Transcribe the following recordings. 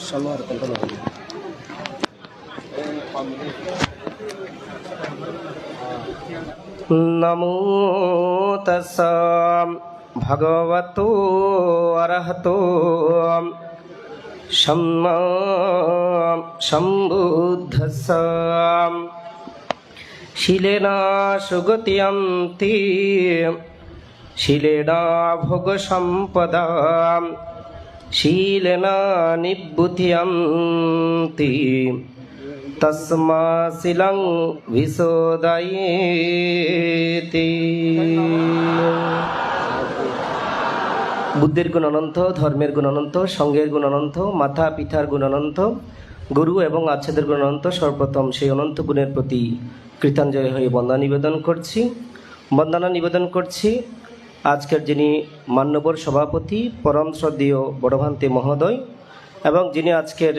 সালোয়ার কোনটা হবে নমো তস্ස ভগবতো অরহতো সম্মা সম্বুদ্ধস্স শিলেনা সুগতিয়ন্তি নিবুধিয়ন্তি তসমা শিলং বিশোদয়েতি বুদ্ধের গুণ অনন্ত ধর্মের গুণ অনন্ত সঙ্গের গুণ অনন্ত মাথা পিঠার গুণ অনন্ত গুরু এবং আচ্ছেদের গুণ অনন্ত সর্বপ্রথম সেই অনন্ত গুণের প্রতি কৃতাঞ্জলি হয়ে বন্দনা নিবেদন করছি। বন্দনা নিবেদন করছি। আজকের যিনি মান্যবর সভাপতি, পরম শ্রদ্ধেয় বড়ভান্তি মহোদয় এবং যিনি আজকের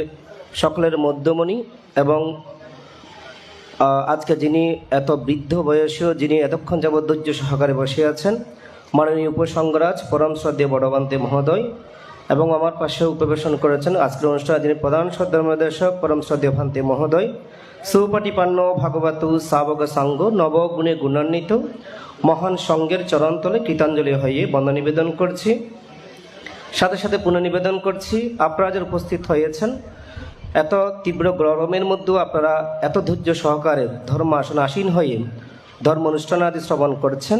সকলের মধ্যমণি এবং আজকে যিনি এত বৃদ্ধ বয়সীয় যিনি এতক্ষণ যাবৎ ধৈর্য সহকারে বসে আছেন, মাননীয় উপসংগরাজ পরম শ্রদ্ধেয় বড়বান্তে মহোদয় এবং আমার পাশে উপবেশন করেছেন আজকের অনুষ্ঠানে যিনি প্রধান শ্রদ্ধামদেশক পরম শ্রদ্ধেয় ভান্তে মহোদয়। সুপটিপান্ন ভাগবত সাবক সাঙ্গ নবগুণে গুণান্বিত মহান সঙ্গের চরণতলে কৃতাঞ্জলি হয়ে বন্দা নিবেদন করছি। সাথে সাথে পুনর্নিবেদন করছি। আপনারা যারা উপস্থিত হয়েছেন, এত তীব্র গরমের মধ্যেও আপনারা এত ধৈর্য সহকারে ধর্ম আসন আসীন হয়ে ধর্ম অনুষ্ঠান আদি শ্রবণ করছেন,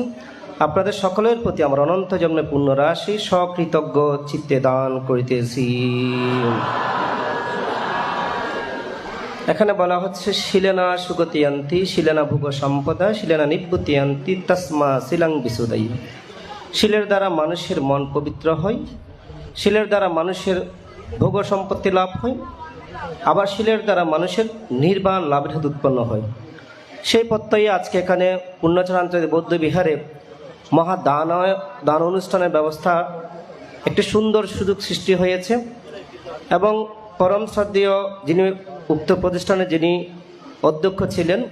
আপনাদের সকলের প্রতি আমার অনন্ত জন্মে পূর্ণ রাশি সকৃতজ্ঞ চিত্তে দান করিতেছি। এখানে বলা হচ্ছে, শিলেনা সুগতিয়ান্তি, শিলেনা ভোগ সম্পদা, শিলেনা নিবৃত্তিয়ান্তি তসমা শিলাং বিশুদায়ী। শিলের দ্বারা মানুষের মন পবিত্র হয়, শিলের দ্বারা মানুষের ভোগ সম্পত্তি লাভ হয়, আবার শিলের দ্বারা মানুষের নির্বাণ লাভের হেতু উৎপন্ন হয়। সেই প্রত্যয়ে আজকে এখানে পূর্ণচরাঞ্চলের বৌদ্ধ বিহারে মহা দান দান অনুষ্ঠানের ব্যবস্থা একটি সুন্দর সুযোগ সৃষ্টি হয়েছে এবং পরম শ্রদ্ধেয় যিনি উক্ত প্রতিষ্ঠানে যিনি অধ্যক্ষ ছিলেন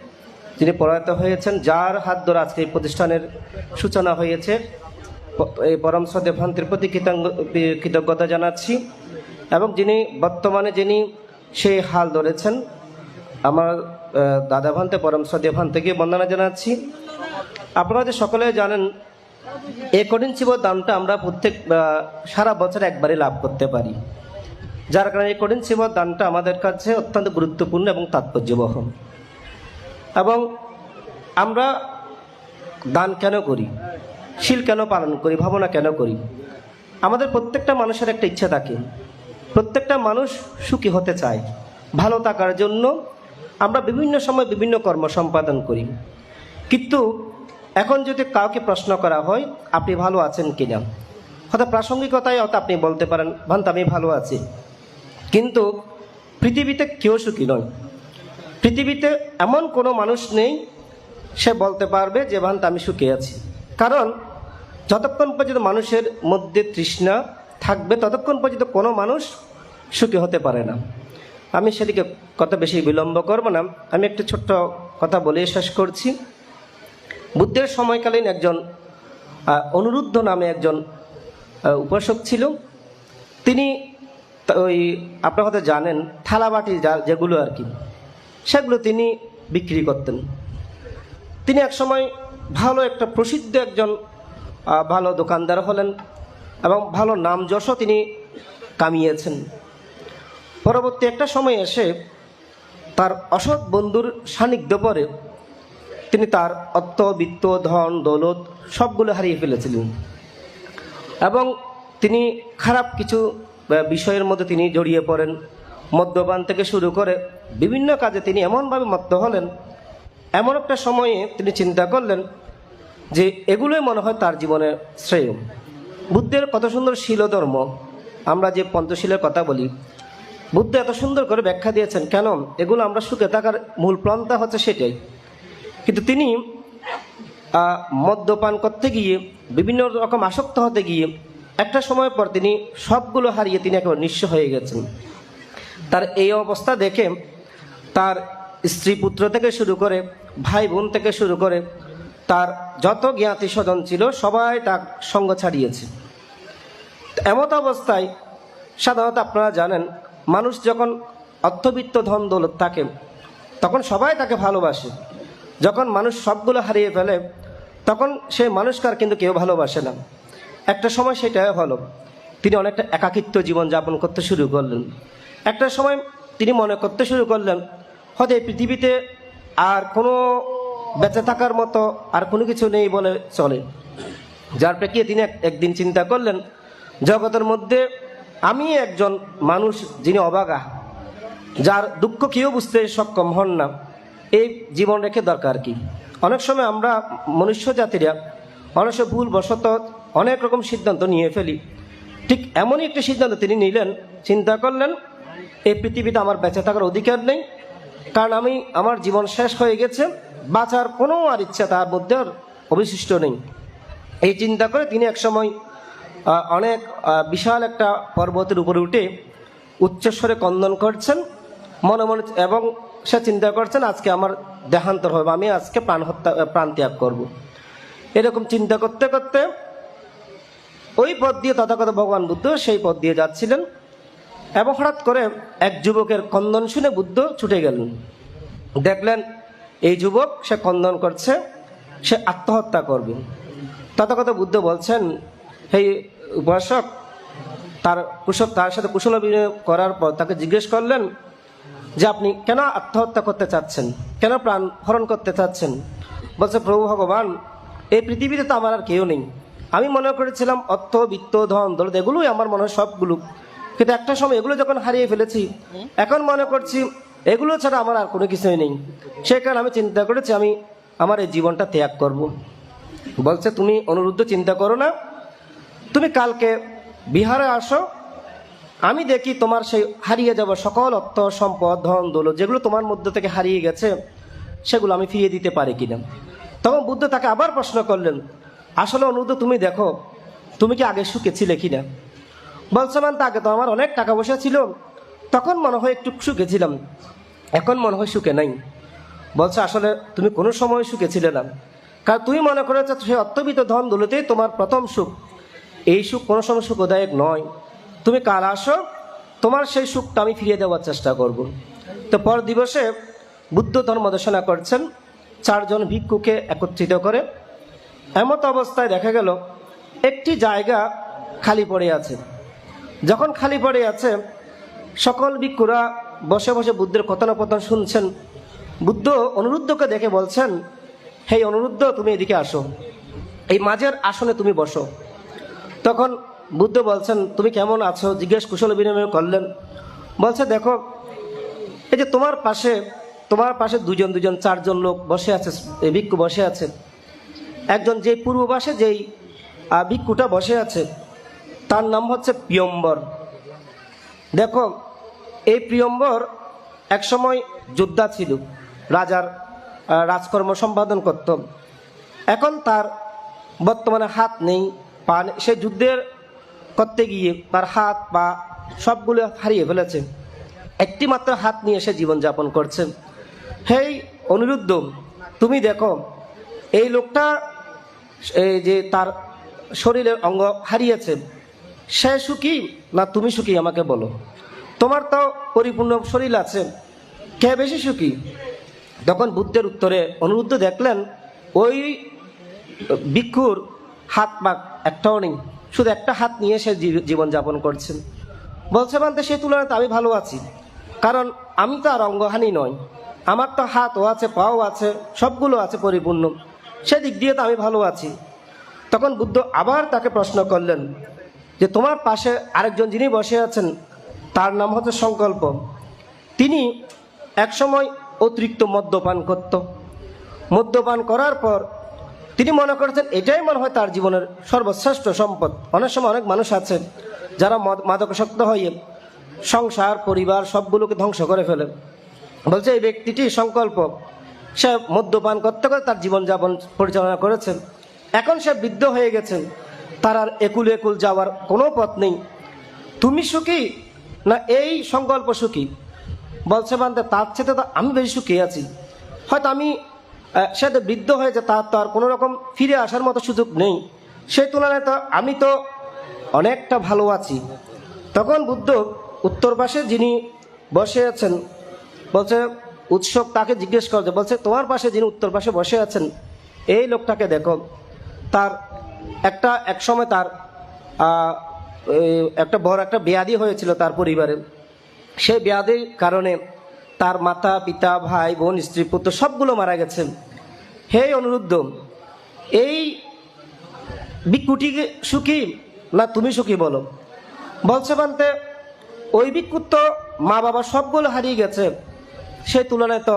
যিনি পরাজিত হয়েছেন যার হাত ধরে আজকে এই প্রতিষ্ঠানের সূচনা হয়েছে। এই পরম শ্রদ্ধেয় ভ্রান্তির প্রতি কৃতজ্ঞ- কৃতজ্ঞতা জানাচ্ছি। এবং যিনি বর্তমানে যিনি সেই হাল ধরেছেন আমার আহ, দাদা ভান্তে পরম শ্রদ্ধেয় ভান থেকে বন্দনা জানাচ্ছি। আপনারা যে সকলে জানেন এই কঠিন শিব দানটা আমরা প্রত্যেক সারা বছর একবারই লাভ করতে পারি। যার কারণে কঠিন সেবা দানটা আমাদের কাছে অত্যন্ত গুরুত্বপূর্ণ এবং তাৎপর্যবহ এবং আমরা দান কেন করি? শিল কেন পালন করি? ভাবনা কেন করি? আমাদের প্রত্যেকটা মানুষের একটা ইচ্ছা থাকে। প্রত্যেকটা মানুষ সুখী হতে চায়। ভালো থাকার জন্য আমরা বিভিন্ন সময় বিভিন্ন কর্ম সম্পাদন করি। কিন্তু এখন যদি কাউকে প্রশ্ন করা হয়, আপনি ভালো আছেন কিনা? হয়তো প্রাসঙ্গিকতায় হয়তো আপনি বলতে পারেন, ভান্ত, আমি ভালো আছি। কিন্তু পৃথিবীতে কেউ সুখী নয়। পৃথিবীতে এমন কোনো মানুষ নেই, সে বলতে পারবে যে ভান্ত আমি সুখী আছি। কারণ যতক্ষণ পর্যন্ত মানুষের মধ্যে তৃষ্ণা থাকবে, ততক্ষণ পর্যন্ত কোনো মানুষ সুখী হতে পারে না। আমি সেদিকে কত বেশি বিলম্ব করব না। আমি একটা ছোট্ট কথা বলে শেষ করছি। বুদ্ধের সময়কালীন একজন অনুরুদ্ধ নামে একজন উপাসক ছিল। তিনি ওই আপনার হয়তো জানেন, থালাবাটি যেগুলো আর কি, সেগুলো তিনি বিক্রি করতেন। তিনি একসময় ভালো একটা প্রসিদ্ধ একজন ভালো দোকানদার হলেন এবং ভালো নাম যশও তিনি কামিয়েছেন। পরবর্তী একটা সময় এসে তার অসৎ বন্ধুর সান্নিধ্য পরে তিনি তার অর্থ, বিত্ত, ধন, দৌলত সবগুলো হারিয়ে ফেলেছিলেন। এবং তিনি খারাপ কিছু বিষয়ের মধ্যে তিনি জড়িয়ে পড়েন। মদ্যপান থেকে শুরু করে বিভিন্ন কাজে তিনি এমনভাবে মত্ত হলেন, এমন একটা সময়ে তিনি চিন্তা করলেন যে এগুলোই মনে হয় তার জীবনের শ্রেয়। বুদ্ধের কত সুন্দর শিলধর্ম আমরা যে পঞ্চশীলের কথা বলি, বুদ্ধ এত সুন্দর করে ব্যাখ্যা দিয়েছেন, কেন? এগুলো আমরা সুখে থাকার মূল প্রান্তা হচ্ছে সেটাই। কিন্তু তিনি মদ্যপান করতে গিয়ে বিভিন্ন রকম আসক্ত হতে গিয়ে একটা সময় পর তিনি সবগুলো হারিয়ে তিনি একেবারে নিঃস্ব হয়ে গেছেন। তার এই অবস্থা দেখে তার স্ত্রী পুত্র থেকে শুরু করে ভাই বোন থেকে শুরু করে তার যত জ্ঞাতি স্বজন ছিল, সবাই তার সঙ্গ ছাড়িয়েছে। এমত অবস্থায় সাধারণত আপনারা জানেন, মানুষ যখন অর্থবিত্ত ধন দৌলত থাকে, তখন সবাই তাকে ভালোবাসে। যখন মানুষ সবগুলো হারিয়ে ফেলে, তখন সেই মানুষকে আর কিন্তু কেউ ভালোবাসে না। একটা সময় সেটা হলো, তিনি অনেকটা একাকিত্ব জীবন যাপন করতে শুরু করলেন। একটা সময় তিনি মনে করতে শুরু করলেন, হয়তো এই পৃথিবীতে আর কোনো বেঁচে থাকার মতো আর কোনো কিছু নেই বলে চলে। যার প্রেক্ষিতে তিনি এক- একদিন চিন্তা করলেন, জগতের মধ্যে আমি একজন মানুষ যিনি অবাগা, যার দুঃখ কেউ বুঝতে সক্ষম হন না, এই জীবন রেখে দরকার কি? অনেক সময় আমরা মনুষ্য জাতিরা অনেক সময় ভুল বশত অনেক রকম সিদ্ধান্ত নিয়ে ফেলি। ঠিক এমনই একটি সিদ্ধান্ত তিনি নিলেন। চিন্তা করলেন এই পৃথিবীতে আমার বেঁচে থাকার অধিকার নেই, কারণ আমি আমার জীবন শেষ হয়ে গেছে, বাঁচার কোনো আর ইচ্ছা তার মধ্যে অবশিষ্ট নেই। এই চিন্তা করে তিনি একসময় অনেক বিশাল একটা পর্বতের উপরে উঠে উচ্চস্বরে কন্দন করছেন, মনে মনে, এবং সে চিন্তা করছেন, আজকে আমার দেহান্তর হবে, আমি আজকে প্রাণ হত্যা, প্রাণ ত্যাগ করব। এরকম চিন্তা করতে করতে ওই পথ দিয়ে তথাগত ভগবান বুদ্ধ সেই পথ দিয়ে যাচ্ছিলেন এবং হঠাৎ করে এক যুবকের কন্দন শুনে বুদ্ধ ছুটে গেলেন। দেখলেন এই যুবক সে কন্দন করছে, সে আত্মহত্যা করবে। তথাগত বুদ্ধ বলছেন সেই উপাসক, তার কুশল, তার সাথে কুশল বিনিময় করার পর তাকে জিজ্ঞেস করলেন যে আপনি কেন আত্মহত্যা করতে চাচ্ছেন? কেন প্রাণ হরণ করতে চাচ্ছেন? বলছে, প্রভু ভগবান, এই পৃথিবীতে তো আমার আর কেউ নেই। আমি মনে করেছিলাম অর্থ, বিত্ত, ধন, দৌলত, এগুলোই আমার মনে হয় সবগুলো। কিন্তু একটা সময় এগুলো যখন হারিয়ে ফেলেছি, এখন মনে করছি এগুলো ছাড়া আমার আর কোনো কিছুই নেই। সে কারণে আমি চিন্তা করেছি, আমি আমার এই জীবনটা ত্যাগ করব। বলছে, তুমি অনুরুদ্ধ চিন্তা করো না। তুমি কালকে বিহারে আসো। আমি দেখি তোমার সেই হারিয়ে যাওয়া সকল অর্থ, সম্পদ, ধন, দৌলত, যেগুলো তোমার মধ্যে থেকে হারিয়ে গেছে, সেগুলো আমি ফিরিয়ে দিতে পারি কিনা? তখন বুদ্ধ তাকে আবার প্রশ্ন করলেন আসলে অনুরুদ্ধ তুমি দেখো, তুমি কি আগে সুখে ছিলে কিনা? বলছে, মান, তাকে তো আমার অনেক টাকা পয়সা ছিল। তখন মনে হয় একটু সুখে ছিলাম। এখন মনে হয় সুখে নাই। বলছে, আসলে তুমি কোনো সময় সুখে ছিলে না। কারণ তুমি মনে করেছ সেই অর্থবিত ধন দৌলতেই তোমার প্রথম সুখ। এই সুখ কোনো সময় সুখদায়ক নয়। তুমি কাল আসো, তোমার সেই সুখটা আমি ফিরিয়ে দেওয়ার চেষ্টা করব। তো পর দিবসে বুদ্ধ ধর্ম দেশনা করছেন। চারজন ভিক্ষুকে একত্রিত করে এমত অবস্থায় দেখা গেল, একটি জায়গা খালি পড়ে আছে। যখন খালি পড়ে আছে, সকল ভিক্ষুরা বসে বসে বুদ্ধের কথোপকথন শুনছেন। বুদ্ধ অনুরুদ্ধকে দেখে বলছেন হে অনুরুদ্ধ, তুমি এদিকে আসো। এই মাঝের আসনে তুমি বসো। তখন বুদ্ধ বলছেন, তুমি কেমন আছো? জিজ্ঞেস কুশল বিনিময় করলেন। বলছে, দেখো, এই যে তোমার পাশে তোমার পাশে দুজন দুজন, চারজন লোক বসে আছে ভিক্ষু বসে আছে। একজন যে পূর্ব যেই ভিক্ষুটা বসে আছে, তার নাম হচ্ছে প্রিয়ম্বর। দেখো, এই প্রিয়ম্বর একসময় যোদ্ধা ছিল, রাজার রাজকর্ম সম্পাদন করত। এখন তার বর্তমানে হাত নেই, পা। সে যুদ্ধের করতে গিয়ে তার হাত, পা সবগুলো হারিয়ে ফেলেছে। একটি মাত্র হাত নিয়ে সে জীবনযাপন করছে। হেই, অনিরুদ্ধ, তুমি দেখো, এই লোকটা এই যে তার শরীরের অঙ্গ হারিয়েছে, সে সুখী না তুমি সুখী আমাকে বলো? তোমার তো পরিপূর্ণ শরীর আছে, কে বেশি সুখী? তখন বুদ্ধের উত্তরে অনুরুদ্ধ দেখলেন, ওই ভিক্ষুর হাত পা একটাও নেই, শুধু একটা হাত নিয়ে সে জীবনযাপন করছেন। বলছে বলতে সে তুলনায় আমি ভালো আছি, কারণ আমি তো আর অঙ্গহানি নয় আমার তো হাতও আছে, পাও আছে, সবগুলো আছে পরিপূর্ণ। সেদিক দিয়ে তো আমি ভালো আছি। তখন বুদ্ধ আবার তাকে প্রশ্ন করলেন যে, তোমার পাশে আরেকজন যিনি বসে আছেন, তার নাম হচ্ছে সংকল্প। তিনি একসময় অতিরিক্ত মদ্যপান করত। মদ্যপান করার পর তিনি মনে করেছেন, এটাই মনে হয় তার জীবনের সর্বশ্রেষ্ঠ সম্পদ। অনেক সময় অনেক মানুষ আছে যারা মদ, মাদকাসক্ত হয়ে সংসার, পরিবার সবগুলোকে ধ্বংস করে ফেলে। বলছে, এই ব্যক্তিটি সংকল্প। সে মদ্যপান করতে করে তার জীবনযাপন পরিচালনা করেছেন। এখন সে বৃদ্ধ হয়ে গেছেন। তার আর একুল একুল যাওয়ার কোনো পথ নেই। তুমি সুখী না এই সংকল্প সুখী? বলছে মানতে তার সাথে তো আমি বেশি সুখী আছি। হয়তো আমি সে তো বৃদ্ধ হয়েছে তার তো আর কোনো রকম ফিরে আসার মতো সুযোগ নেই। সেই তুলনায় তো আমি তো অনেকটা ভালো আছি। তখন বুদ্ধ উত্তর পাশে যিনি বসে আছেন, বলছে উৎসব তাকে জিজ্ঞেস করছে বলছে, তোমার পাশে যিনি উত্তর পাশে বসে আছেন, এই লোকটাকে দেখো। তার একটা, এক সময় তার একটা বড় একটা ব্যাধি হয়েছিল তার পরিবারে। সেই ব্যাধির কারণে তার মাতা, পিতা, ভাই, বোন, স্ত্রী, পুত্র সবগুলো মারা গেছে। হে অনুরুদ্ধ, এই ভিক্ষুটি সুখী না তুমি সুখী বলো? বলছে বলতে, ওই ভিক্ষুর মা বাবা সবগুলো হারিয়ে গেছে। সেই তুলনায় তো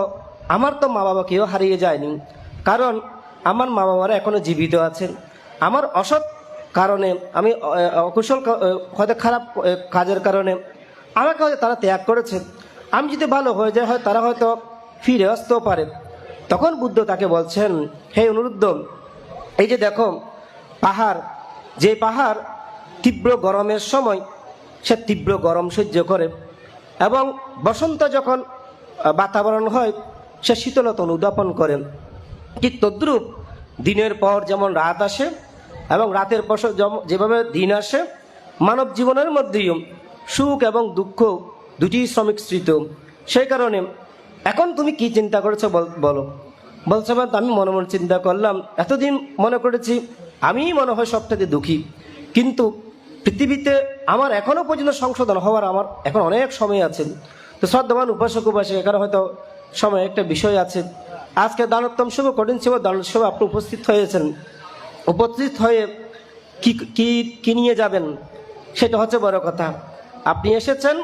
আমার তো মা বাবা কেউ হারিয়ে যায়নি। কারণ আমার মা বাবারা এখনও জীবিত আছেন। আমার অসৎ কারণে আমি অকুশল হয়তো খারাপ কাজের কারণে আমাকে হয়তো তারা ত্যাগ করেছে। আমি যদি ভালো হয়ে যায় হয় তারা হয়তো ফিরে আসতেও পারে। তখন বুদ্ধ তাকে বলছেন, হে অনুরুদ্ধ, এই যে দেখো, পাহাড়, যে পাহাড় তীব্র গরমের সময় সে তীব্র গরম সহ্য করে এবং বসন্ত যখন বাতাবরণ হয়, সে শীতলতা উদ্যাপন করে ঠিক তদ্রূপ দিনের পর যেমন রাত আসে এবং রাতের পর যেভাবে দিন আসে, মানব জীবনের মধ্যেই সুখ এবং দুঃখ দুটি শ্রমিক স্মৃত সেই কারণে এখন তুমি কি চিন্তা করেছ বল- বলো। বলছে আমি মনে মনে চিন্তা করলাম, এতদিন মনে করেছি আমিই মনে হয় সবটাতে দুঃখী। কিন্তু পৃথিবীতে আমার এখনও পর্যন্ত সংশোধন হওয়ার আমার এখন অনেক সময় আছে। তো শ্রদ্ধাবান উপাসক উপাসক এখানে হয়তো সময় একটা বিষয় আছে। আজকে দানোত্তম শুভ, কঠিন শিব দানোৎসবে আপনি উপস্থিত হয়েছেন। উপস্থিত হয়ে কি কি কি নিয়ে যাবেন? সেটা হচ্ছে বড় কথা। আপনি এসেছেন,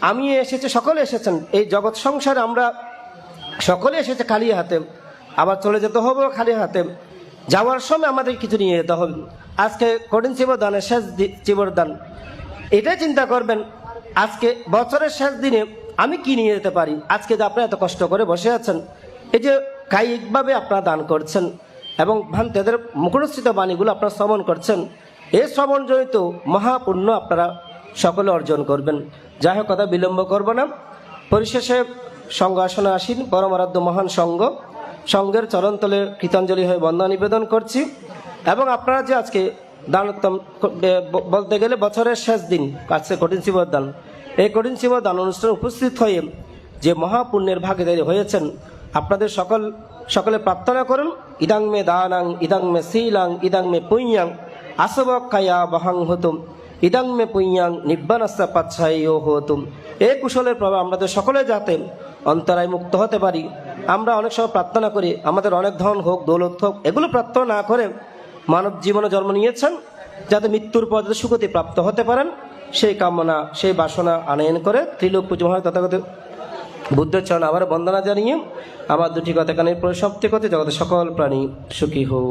আমি এসেছি, সকলে এসেছেন। এই জগৎ সংসারে আমরা সকলে এসেছে খালি হাতে। আবার চলে যেতে হবে খালি হাতে। যাওয়ার সময় আমাদের কিছু নিয়ে যেতে হবে। আজকে কঠিন চিবদানের শেষ দি- চিবরদান এটাই চিন্তা করবেন আজকে বছরের শেষ দিনে আমি কি নিয়ে যেতে পারি? আজকে যে আপনারা এত কষ্ট করে বসে আছেন, এই যে কায়িকভাবে আপনারা দান করছেন এবং ভান্তেদের মুখরস্থিত বাণীগুলো আপনারা শ্রবণ করছেন এই শ্রবণজনিত মহাপুণ্য আপনারা সকলে অর্জন করবেন। যাই হোক, কথা বিলম্ব করব না। পরিশেষে সঙ্গ আসনে আসীন, পরমারাধ্য মহান সঙ্গ। সঙ্গের চরণতলে কৃতাঞ্জলি হয়ে বন্দনা নিবেদন করছি। এবং আপনারা যে আজকে দানোত্তম বলতে গেলে বছরের শেষ দিন কাছে কঠিন শিবর দান এই কঠিন শিবর দান অনুষ্ঠানে উপস্থিত হয়ে যে মহাপুণ্যের ভাগীদারি হয়েছেন, আপনাদের সকল, সকলে প্রার্থনা করুন, ইদাং মে দানাং, ইদাং মে শীলাং, ইদাং মে পুঁয়াং আসব কায়া বহাং হতুম, ইদাং মে পুঁয়াং নিব্বানাস্তা পাচ্ছাইও হতুম। এই কুশলের প্রভাব আমাদের সকলে যাতে অন্তরায় মুক্ত হতে পারি। আমরা অনেক সময় প্রার্থনা করি, আমাদের অনেক ধন হোক, দৌলত হোক, এগুলো প্রার্থনা না করে মানব জীবনে জন্ম নিয়েছেন যাতে মৃত্যুর পর যাতে সুগতি প্রাপ্ত হতে পারেন, সেই কামনা, সেই বাসনা আনয়ন করে ত্রিলোক পুজো মহারাজ তথাগত বুদ্ধের চরণ আবার বন্দনা জানিয়ে আমার দুটি কথা কানের সপ্তি কথা জগতের সকল প্রাণী সুখী হোক।